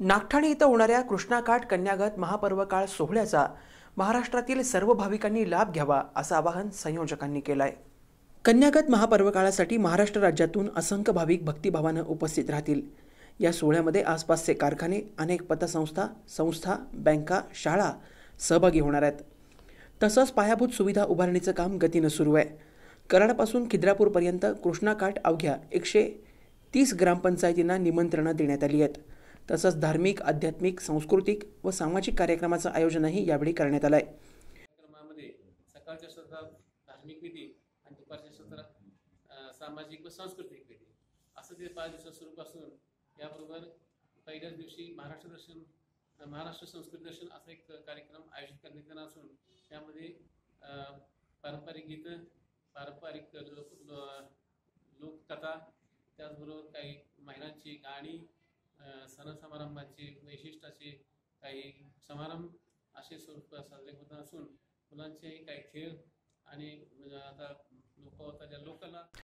नागठाणे इथं होणाऱ्या कृष्णाकाठ कन्यागत महापर्वकाळ सोहळ्याचा महाराष्ट्रातील सर्व भाविकांनी लाभ घ्यावा असं आवाहन संयोजकांनी केलं आहे कन्यागत महापर्वकाळासाठी महाराष्ट्र राज्यातून असंख्य भाविक भक्तिभावानं उपस्थित राहतील. या सोहळ्यामध्ये आसपासचे कारखाने अनेक पतसंस्था संस्था बँका शाळा सहभागी होणार आहेत. तसंच पायाभूत सुविधा उभारणीचं काम गतीनं सुरू आहे. कराडपासून खिद्रापूरपर्यंत कृष्णाकाठ अवघ्या एकशे तीस ग्रामपंचायतींना निमंत्रणं देण्यात आली आहेत. तसंच धार्मिक आध्यात्मिक सांस्कृतिक व सामाजिक कार्यक्रमाचं आयोजनही यावेळी करण्यात आलं आहे कार्यक्रमामध्ये सकाळच्या सत्रात धार्मिक विधी आणि दुपारच्या सत्रात सामाजिक व सांस्कृतिक विधी. असं ते पाच दिवसात स्वरूप असून याबरोबर पहिल्याच दिवशी महाराष्ट्र दर्शन महाराष्ट्र संस्कृती दर्शन असा एक कार्यक्रम आयोजित करण्यात येणार असून त्यामध्ये पारंपरिक गीतं पारंपरिक लोक लोककथा त्याचबरोबर काही महिलांची गाणी अ, सण समारंभाची काही समारंभ असे स्वरूप साजरे होत असून मुलांचेही काही खेळ आणि म्हणजे आता लोक आता ज्या लोकांना